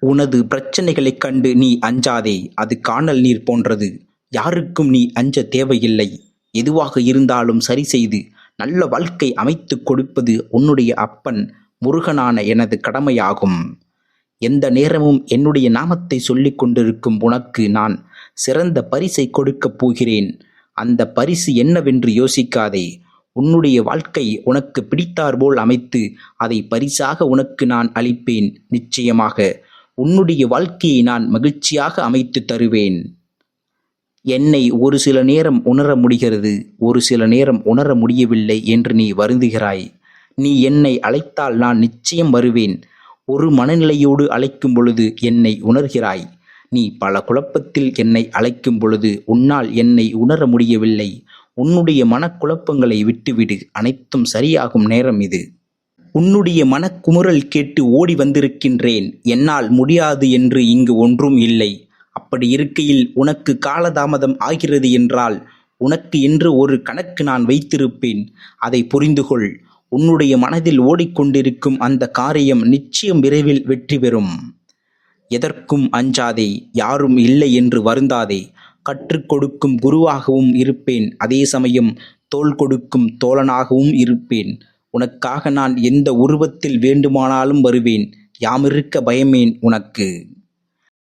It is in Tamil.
உனது பிரச்சனைகளைக் கண்டு நீ அஞ்சாதே அது காணல் நீர் போன்றது. யாருக்கும் நீ அஞ்ச தேவையில்லை. எதுவாக இருந்தாலும் சரி செய்து நல்ல வாழ்க்கை அமைத்துக் கொடுப்பது உன்னுடைய அப்பன் முருகனான எனது கடமையாகும். எந்த நேரமும் என்னுடைய நாமத்தை சொல்லிக் கொண்டிருக்கும் உனக்கு நான் சிறந்த பரிசை கொடுக்கப் போகிறேன். அந்த பரிசு என்னவென்று யோசிக்காதே. உன்னுடைய வாழ்க்கை உனக்கு பிடித்தாற்போல் அமைத்து அதை பரிசாக உனக்கு நான் அளிப்பேன் நிச்சயமாக. உன்னுடைய வாழ்க்கையை நான் மகிழ்ச்சியாக அமைத்து தருவேன். என்னை ஒரு சில நேரம் உணர முடிகிறது ஒரு சில நேரம் உணர முடியவில்லை என்று நீ வருந்துகிறாய். நீ என்னை அழைத்தால் நான் நிச்சயம் வருவேன். ஒரு மனநிலையோடு அழைக்கும் பொழுது என்னை உணர்கிறாய். நீ பல குழப்பத்தில் என்னை அழைக்கும் பொழுது உன்னால் என்னை உணர முடியவில்லை. உன்னுடைய மனக்குழப்பங்களை விட்டுவிடு. அனைத்தும் சரியாகும் நேரம் இது. உன்னுடைய மனக்குமுறல் கேட்டு ஓடி வந்திருக்கின்றேன். என்னால் முடியாது என்று இங்கு ஒன்றும் இல்லை. அப்படி இருக்கையில் உனக்கு காலதாமதம் ஆகிறது என்றால் உனக்கு என்று ஒரு கணக்கு நான் வைத்திருப்பேன். அதை புரிந்து கொள். உன்னுடைய மனதில் ஓடிக்கொண்டிருக்கும் அந்த காரியம் நிச்சயம் விரைவில் வெற்றி பெறும். எதற்கும் அஞ்சாதே யாரும் இல்லை என்று வருந்தாதே. கற்றுக் கொடுக்கும் குருவாகவும் இருப்பேன். அதே சமயம் தோல் கொடுக்கும் தோழனாகவும் இருப்பேன். உனக்காக நான் எந்த உருவத்தில் வேண்டுமானாலும் வருவேன். யாமிருக்க பயமேன் உனக்கு.